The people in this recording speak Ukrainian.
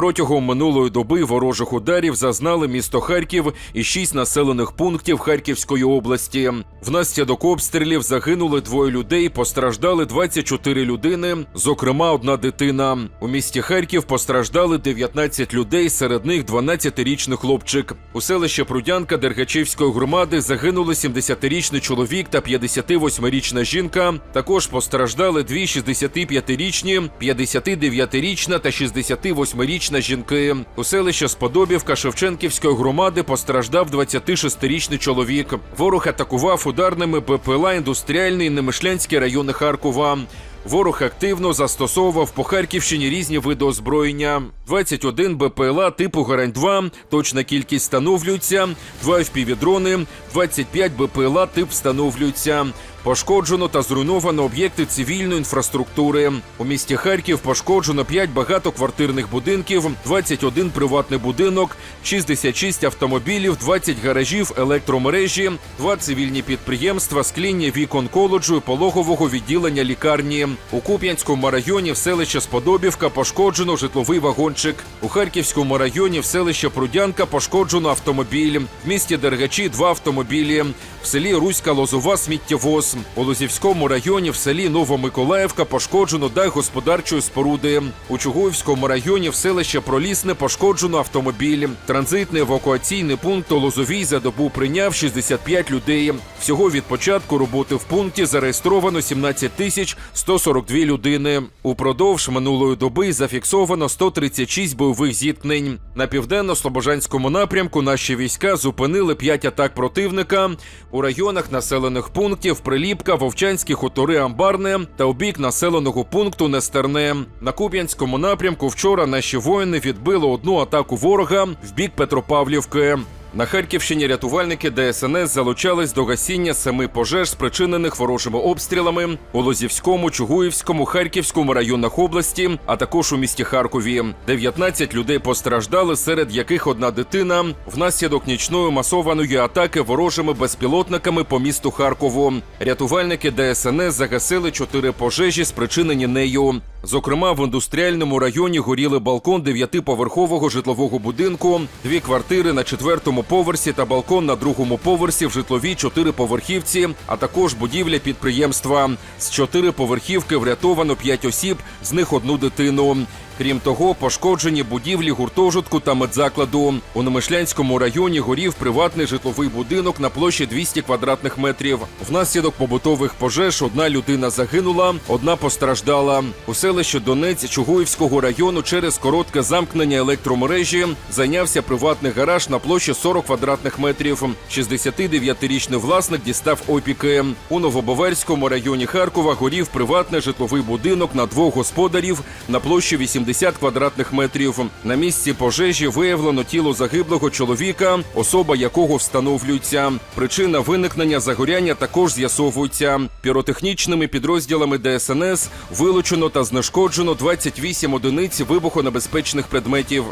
Протягом минулої доби ворожих ударів зазнали місто Харків і шість населених пунктів Харківської області. Внаслідок обстрілів загинули двоє людей, постраждали 24 людини, зокрема одна дитина. У місті Харків постраждали 19 людей, серед них 12-річний хлопчик. У селищі Прудянка Дергачівської громади загинули 70-річний чоловік та 58-річна жінка. Також постраждали дві 65-річні, 59-річна та 68-річна жінки. У селищі Сподобівка Шевченківської громади постраждав 26-річний чоловік. Ворог атакував ударними БПЛА індустріальний Немишлянський райони Харкова. Ворог активно застосовував по Харківщині різні види озброєння. 21 БПЛА типу Гарань-2, точна кількість встановлюється, 2 FPV-дрони, 25 БПЛА тип встановлюється. Пошкоджено та зруйновано об'єкти цивільної інфраструктури. У місті Харків пошкоджено 5 багатоквартирних будинків, 21 приватний будинок, 66 автомобілів, 20 гаражів, електромережі, 2 цивільні підприємства, скління вікон коледжу і пологового відділення лікарні. У Куп'янському районі в селищі Сподобівка пошкоджено житловий вагончик. У Харківському районі в селищі Прудянка пошкоджено автомобіль. В місті Дергачі два автомобілі. В селі Руська Лозова сміттєвоз. У Лозівському районі в селі Новомиколаївка пошкоджено дах господарчої споруди. У Чугуївському районі в селище Пролісне пошкоджено автомобіль. Транзитний евакуаційний пункт у Лозовій за добу прийняв 65 людей. Всього від початку роботи в пункті зареєстровано 17 тисяч 142 людини. Упродовж минулої доби зафіксовано 136 бойових зіткнень. На південно-слобожанському напрямку наші війська зупинили 5 атак противника у районах населених пунктів Приліпка, Вовчанські хутори Амбарне та у бік населеного пункту Нестерне. На Куп'янському напрямку вчора наші воїни відбили одну атаку ворога в бік Петропавлівки. На Харківщині рятувальники ДСНС залучались до гасіння семи пожеж, спричинених ворожими обстрілами у Лозівському, Чугуївському, Харківському районах області, а також у місті Харкові. 19 людей постраждали, серед яких одна дитина внаслідок нічної масованої атаки ворожими безпілотниками по місту Харкову. Рятувальники ДСНС загасили чотири пожежі, спричинені нею. Зокрема, в індустріальному районі горіли балкон дев'ятиповерхового житлового будинку, дві квартири на четвертому поверсі та балкон на другому поверсі в житловій чотириповерхівці, а також будівля підприємства. З чотириповерхівки врятовано п'ять осіб, з них одну дитину. Крім того, пошкоджені будівлі гуртожитку та медзакладу. У Немишлянському районі горів приватний житловий будинок на площі 200 квадратних метрів. Внаслідок побутових пожеж одна людина загинула, одна постраждала. У селищі Донець Чугуївського району через коротке замкнення електромережі зайнявся приватний гараж на площі 40 квадратних метрів. 69-річний власник дістав опіки. У Новобоверському районі Харкова горів приватний житловий будинок на двох господарів на площі 80 квадратних метрів. На місці пожежі виявлено тіло загиблого чоловіка, особа якого встановлюється. Причина виникнення загоряння також з'ясовується. Піротехнічними підрозділами ДСНС вилучено та знешкоджено 28 одиниць вибухонебезпечних предметів.